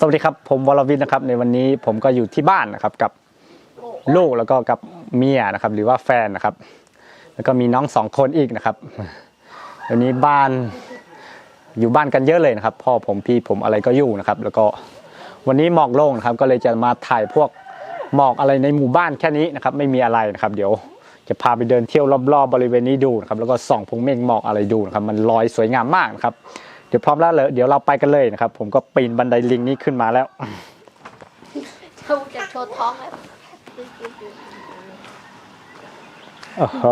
สวัสดีครับผมวรวิทย์นะครับในวันนี้ผมก็อยู่ที่บ้านนะครับกับลูกแล้วก็กับเมียนะครับ หรือว่าแฟนนะครับ แล้วก็มีน้องสองคนอีกนะครับวันนี้บ้านอยู่บ้านกันเยอะเลยนะครับ พ่อผมพี่ผมอะไรก็อยู่นะครับ แล้วก็วันนี้หมอกโล่งนะครับ ก็เลยจะมาถ่ายพวกหมอกอะไรในหมู่บ้านแค่นี้นะครับ ไม่มีอะไรนะครับ เดี๋ยวจะพาไปเดินเที่ยวรอบๆบริเวณนี้ดูนะครับแล้วก็ส่องพงเมฆหมอกอะไรดูนะครับ มันลอยสวยงามมากนะครับ เดี๋ยวพร้อมแล้วเลยเดี๋ยวเราไปกันเลยนะครับ ผมก็ปีนบันไดลิงนี้ขึ้นมาแล้ว เขาจะโชว์ท้องแล้วโอ้โห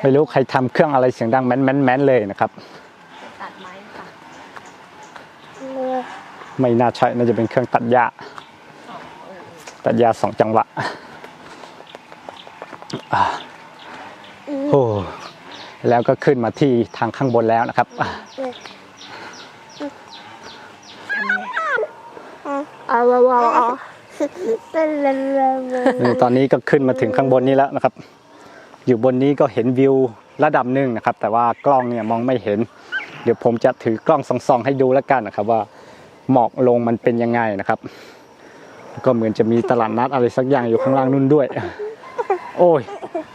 ไม่รู้ใครทำเครื่องอะไรเสียงดังแม้นแม้นแม้นเลยนะครับ ตัดไม้ค่ะไม่น่าใช่น่าจะเป็นเครื่องตัดหญ้าตัดหญ้าสองจังหวะอ่าโอ้ แล้วก็ขึ้นมาที่ทางข้างบนแล้วนะครับอ่าเอาเอาเอาเอานี่ตอนนี้ก็ขึ้นมาถึงข้างบนนี้แล้วนะครับ อยู่บนนี้ก็เห็นวิวระดับหนึ่งนะครับ แต่ว่ากล้องเนี่ยมองไม่เห็น เดี๋ยวผมจะถือกล้องส่องๆให้ดูแล้วกันนะครับว่าหมอกลงมันเป็นยังไงนะครับ ก็เหมือนจะมีตลาดนัดอะไรสักอย่างอยู่ข้างล่างนู่นด้วย โอ้ย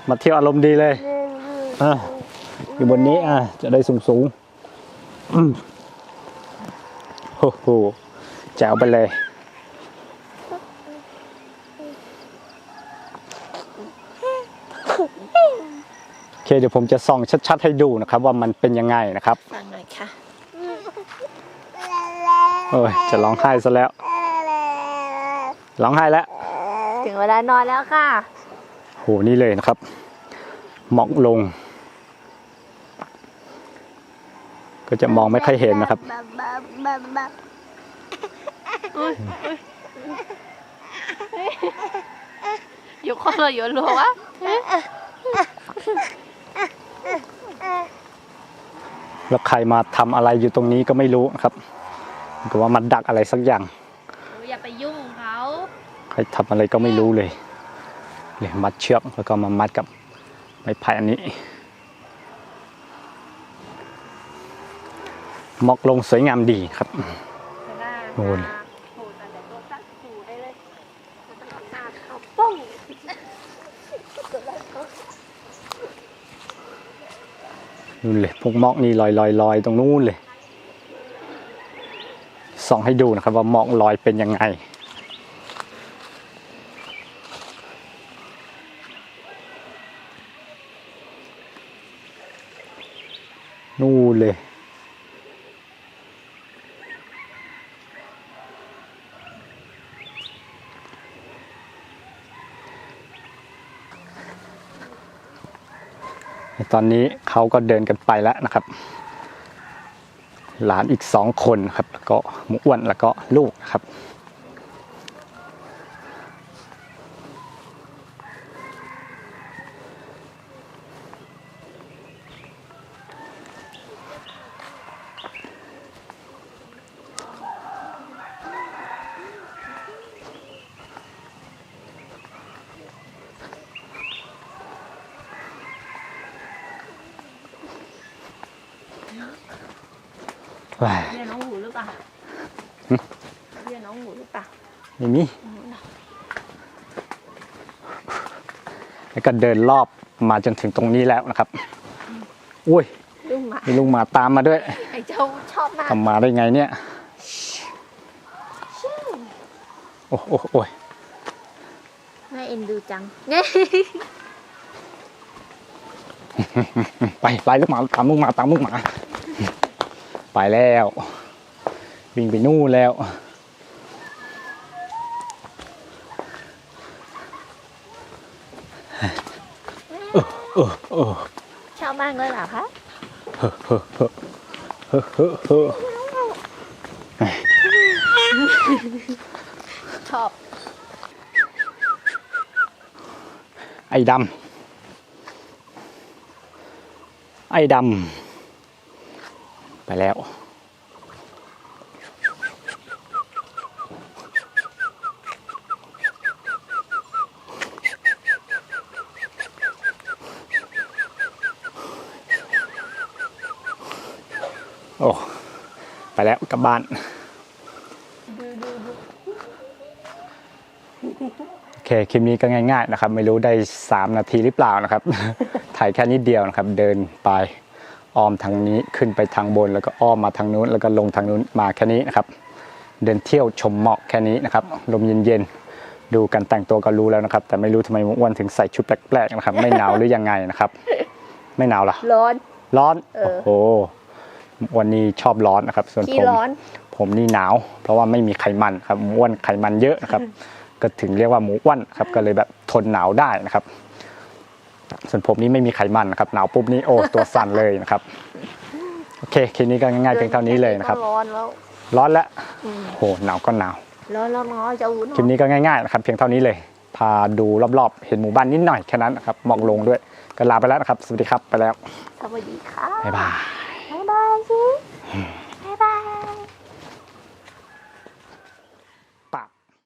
มาเที่ยวอารมณ์ดีเลยอะ อยู่บนนี้อะจะได้สูงสูงๆอืมโอ้โหแจ๋วไปเลย โอเคเดี๋ยวผมจะส่องชัดๆให้ดูนะครับ ว่ามันเป็นยังไงนะครับฟังหน่อยค่ะโอ้ยจะร้องไห้ซะแล้ว ร้องไห้แล้ว ถึงเวลานอนแล้วค่ะ โหนี่เลยนะครับ หมอกลง ก็จะมองไม่ค่อยเห็นนะครับอยู่คนละอยู่รัววะแล้วใครมาทำอะไรอยู่ตรงนี้ก็ไม่รู้นะครับก็ว่ามันดักอะไรสักอย่าง อย่าไปยุ่งเขาใครทำอะไรก็ไม่รู้เลยเลยมัดเชือกแล้วก็มามัดกับไม้ไผ่อันนี้ หมอกลงสวยงามดีครับโอ้ยป้องนู่นเลยพวกหมอกนี่ลอยลอยลอยตรงนู้นเลยส่องให้ดูนะครับว่าหมอกลอยเป็นยังไงนู่นเลย ตอนนี้เขาก็เดินกันไปแล้วนะครับ หลานอีกสองคนครับ แล้วก็หมูอ้วนแล้วก็ลูกนะครับ ว้ายเรียนน้องหูหรือเปล่าเรียนน้องหูหรือเปล่าไม่มีแล้วก็เดินรอบมาจนถึงตรงนี้แล้วนะครับ อุ้ยลุงหมามีลุงหมาตามมาด้วยไอ้เจ้าชอบมากทำมาได้ไงเนี่ย โอ้โอ้โอ้ยน่าเอ็นดูจังเนี่ยไปไปลูกหมาตามลูกหมาตามลูกหมา ไปแล้ว วิ่งไปนู่นแล้วเออเออชอบมากเลยเหรอคะเฮ้อเฮ้อเฮ้อเฮ้อเฮ้อเฮ้อชอบ ไอ้ดำไอ้ดำ ไปแล้ว โอ้ ไปแล้วกลับบ้าน โอเค คลิปนี้ก็ง่าย ๆ นะครับ ไม่รู้ได้ 3 นาทีหรือเปล่านะครับ ถ่ายแค่นิดเดียวนะครับ เดินไป อ้อมทางนี้ขึ้นไปทางบน แล้วก็อ้อมมาทางนู้น แล้วก็ลงทางนู้นมาแค่นี้นะครับ เดินเที่ยวชมหมอกแค่นี้นะครับ ลมเย็นๆ ดูกันแต่งตัวก็รู้แล้วนะครับ แต่ไม่รู้ทำไมหมอ้วนถึงใส่ชุดแปลกๆนะครับ ไม่หนาวหรือยังไงนะครับ ไม่หนาวเหรอ ร้อน ร้อน เอโอ้อโห วันนี้ชอบร้อนนะครับ ส่วนขี้ผม ร้อน ผมนี่หนาว เพราะว่าไม่มีไขมันครับหมูอ้วนไขมันเยอะนะครับ ก็ถึงเรียกว่าหมูอ้วนครับ ก็เลยแบบทนหนาวได้นะครับ ส่วนผมนี่ไม่มีไขมันนะครับหนาวปุ๊บนี่โอ้ตัวสั่นเลยนะครับโอเคคลิปนี้ก็ง่ายๆเพียงเท่านี้เลยนะครับก็ร้อนแล้ว ร้อนแล้วอืมโหหนาวก็หนาวร้อนแล้วเนาะจะอุ่นคลิปนี้ก็ง่ายๆนะครับเพียงเท่านี้เลย พาดูรอบๆ เห็นหมู่บ้านนิดหน่อยแค่นั้นนะครับหมอกลงด้วยก็ลาไปแล้วนะครับ สวัสดีครับไปแล้วสวัสดีค่ะบ๊ายบายบ๊ายบายสิ